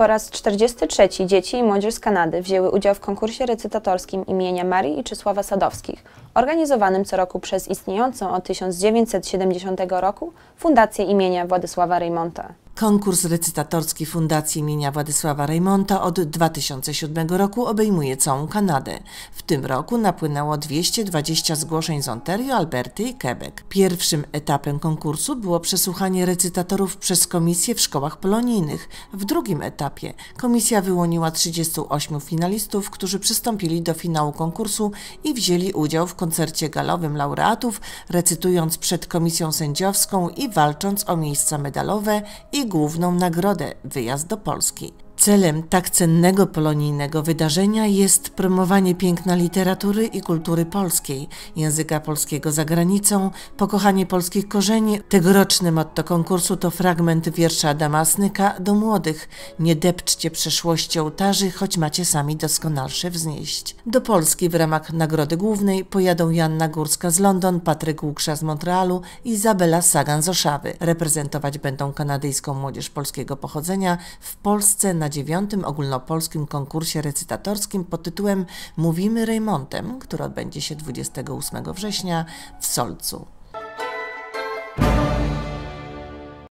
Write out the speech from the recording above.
Po raz 43 dzieci i młodzież z Kanady wzięły udział w konkursie recytatorskim imienia Marii i Czesława Sadowskich, organizowanym co roku przez istniejącą od 1970 roku Fundację imienia Władysława Reymonta. Konkurs recytatorski Fundacji imienia Władysława Reymonta od 2007 roku obejmuje całą Kanadę. W tym roku napłynęło 220 zgłoszeń z Ontario, Alberty i Quebec. Pierwszym etapem konkursu było przesłuchanie recytatorów przez komisję w szkołach polonijnych. W drugim etapie komisja wyłoniła 38 finalistów, którzy przystąpili do finału konkursu i wzięli udział w koncercie galowym laureatów, recytując przed komisją sędziowską i walcząc o miejsca medalowe i główną nagrodę wyjazd do Polski. Celem tak cennego polonijnego wydarzenia jest promowanie piękna literatury i kultury polskiej, języka polskiego za granicą, pokochanie polskich korzeni. Tegoroczne motto konkursu to fragment wiersza Adama Snyka do młodych. Nie depczcie przeszłości ołtarzy, choć macie sami doskonalsze wznieść. Do Polski w ramach nagrody głównej pojadą Janna Górska z London, Patryk Łuksza z Montrealu i Izabela Sagan z Oszawy. Reprezentować będą kanadyjską młodzież polskiego pochodzenia w Polsce na dziewiątym ogólnopolskim konkursie recytatorskim pod tytułem Mówimy Reymontem, który odbędzie się 28 września w Solcu.